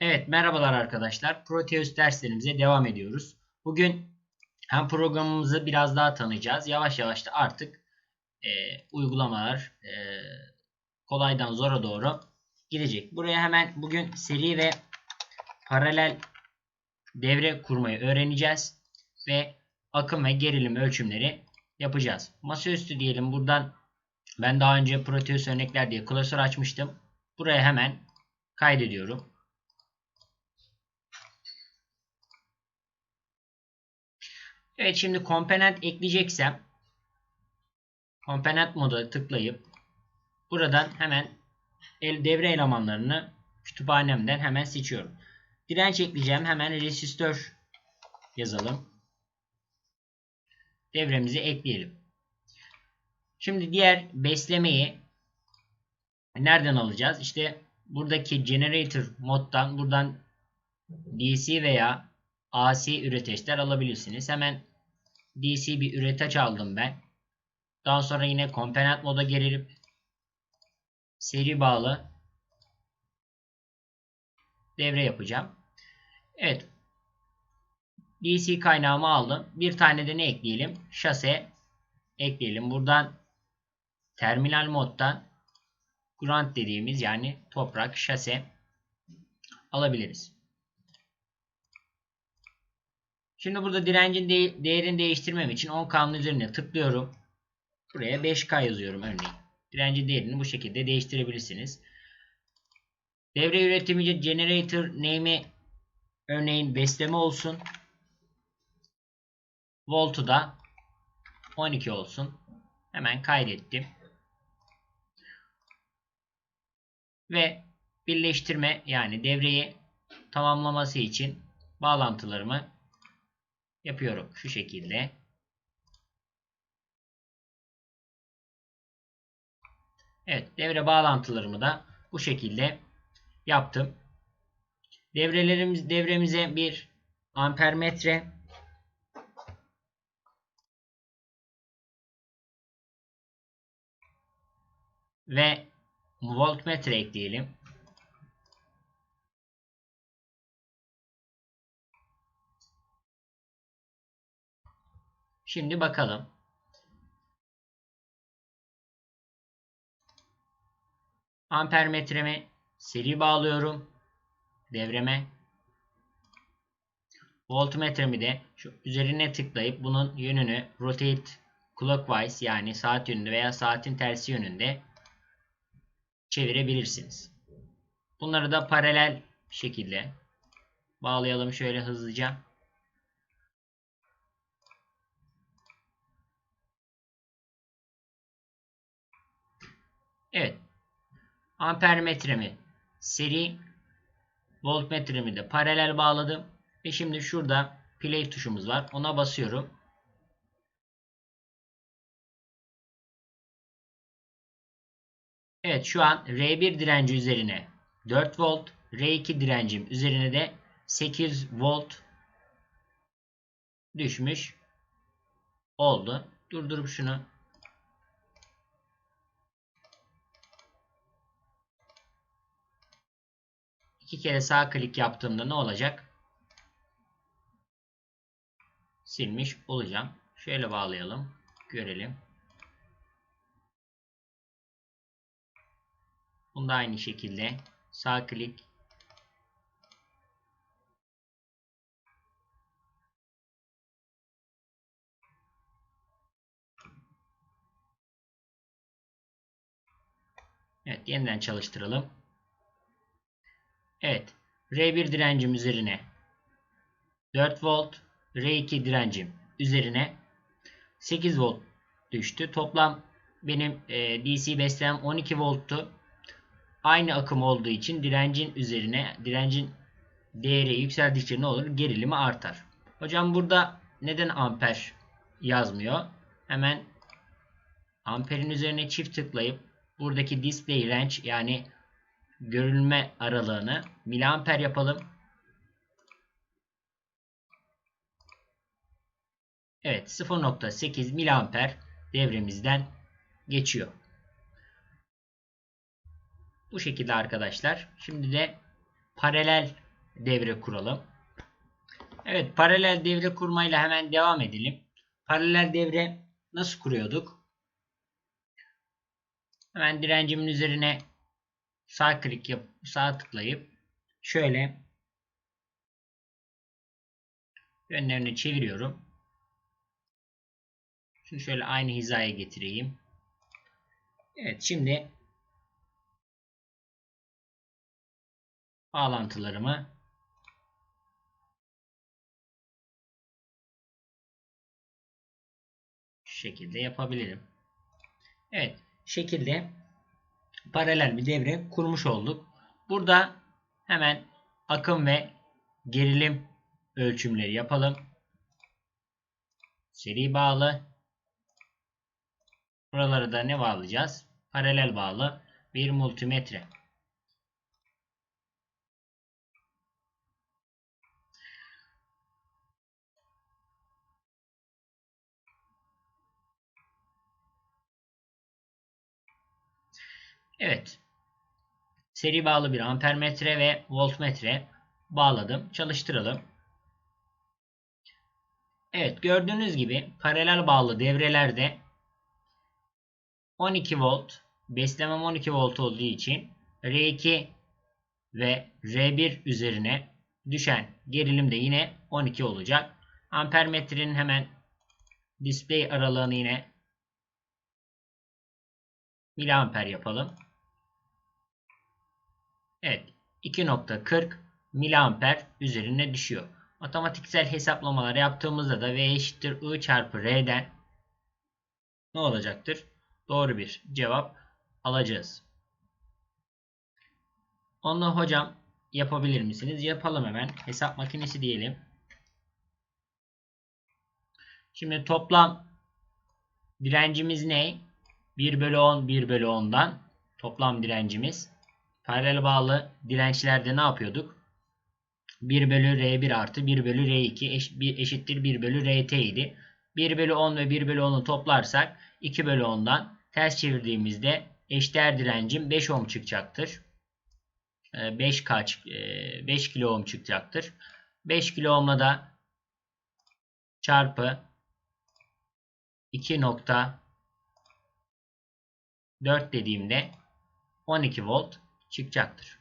Evet merhabalar arkadaşlar. Proteus derslerimize devam ediyoruz. Bugün hem programımızı biraz daha tanıyacağız. Yavaş yavaş da artık e, uygulamalar e, kolaydan zora doğru gidecek. Buraya hemen bugün seri ve paralel devre kurmayı öğreneceğiz. Ve akım ve gerilim ölçümleri yapacağız. Masaüstü diyelim buradan ben daha önce Proteus örnekler diye klasör açmıştım. Buraya hemen kaydediyorum. Evet şimdi komponent ekleyeceksem komponent moda tıklayıp buradan hemen el devre elemanlarını kütüphanemden hemen seçiyorum. Direnç ekleyeceğim. Hemen resistör yazalım. Devremizi ekleyelim. Şimdi diğer beslemeyi nereden alacağız? İşte buradaki generator moddan buradan DC veya AC üreteçler alabilirsiniz. Hemen DC bir üreteç aldım ben. Daha sonra yine komponent moda gelip seri bağlı devre yapacağım. Evet. DC kaynağımı aldım. Bir tane de ne ekleyelim? Şase ekleyelim. Buradan terminal moddan ground dediğimiz yani toprak şase alabiliriz. Şimdi burada direncin de değerini değiştirmem için 10K'nın üzerine tıklıyorum. Buraya 5K yazıyorum örneğin. Direncin değerini bu şekilde değiştirebilirsiniz. Devre üretimici generator name'i örneğin besleme olsun. Volt'u da 12 olsun. Hemen kaydettim. Ve birleştirme yani devreyi tamamlaması için bağlantılarımı yapıyorum şu şekilde. Evet devre bağlantılarımı da bu şekilde yaptım. Devrelerimiz devremize bir ampermetre ve voltmetre ekleyelim. Şimdi bakalım. Ampermetremi seri bağlıyorum. Devreme. Voltmetremi de şu üzerine tıklayıp bunun yönünü rotate clockwise yani saat yönünde veya saatin tersi yönünde çevirebilirsiniz. Bunları da paralel şekilde bağlayalım şöyle hızlıca. Evet. Ampermetremi seri voltmetremi de paralel bağladım. Ve şimdi şurada play tuşumuz var. Ona basıyorum. Evet şu an R1 direnci üzerine 4 volt. R2 direncim üzerine de 8 volt düşmüş oldu. Durdurup şunu İki kere sağ klik yaptığımda ne olacak? Silmiş olacağım. Şöyle bağlayalım. Görelim. Bunda aynı şekilde sağ klik Evet yeniden çalıştıralım. Evet. R1 direncim üzerine 4 volt. R2 direncim üzerine 8 volt düştü. Toplam benim e, DC beslemem 12 volttu. Aynı akım olduğu için direncin üzerine direncin değeri yükseldikçe ne olur? Gerilimi artar. Hocam burada neden amper yazmıyor? Hemen amperin üzerine çift tıklayıp buradaki display range yani görülme aralığını miliamper yapalım. Evet 0.8 miliamper devremizden geçiyor. Bu şekilde arkadaşlar. Şimdi de paralel devre kuralım. Evet paralel devre kurmayla hemen devam edelim. Paralel devre nasıl kuruyorduk? Hemen direncimin üzerine sağ klik yap sağ tıklayıp şöyle yönlerini çeviriyorum. Şunu şöyle aynı hizaya getireyim. Evet şimdi bağlantılarımı şekilde yapabilirim. Evet şekilde paralel bir devre kurmuş olduk. Burada hemen akım ve gerilim ölçümleri yapalım. Seri bağlı. Buraları da ne bağlayacağız? Paralel bağlı bir multimetre. Evet. Seri bağlı bir ampermetre ve voltmetre bağladım. Çalıştıralım. Evet gördüğünüz gibi paralel bağlı devrelerde 12 volt beslemem 12 volt olduğu için R2 ve R1 üzerine düşen gerilim de yine 12 olacak. Ampermetrenin hemen display aralığını yine miliamper yapalım. Evet 2.40 miliamper üzerine düşüyor. Matematiksel hesaplamalar yaptığımızda da V eşittir I çarpı R'den ne olacaktır? Doğru bir cevap alacağız. Onu hocam yapabilir misiniz? Yapalım hemen. Hesap makinesi diyelim. Şimdi toplam direncimiz ne? 1 bölü 10 1 bölü 10'dan toplam direncimiz. Paralel bağlı dirençlerde ne yapıyorduk? 1 bölü R1 artı 1 bölü R2 eş, eşittir 1 bölü RT idi. 1 bölü 10 ve 1 bölü 10'u toplarsak 2 bölü 10'dan ters çevirdiğimizde eşdeğer direncim 5 ohm çıkacaktır. 5 kaç 5 kilo ohm çıkacaktır. 5 kilo ohmla da çarpı 2.4 dediğimde 12 volt çıkacaktır.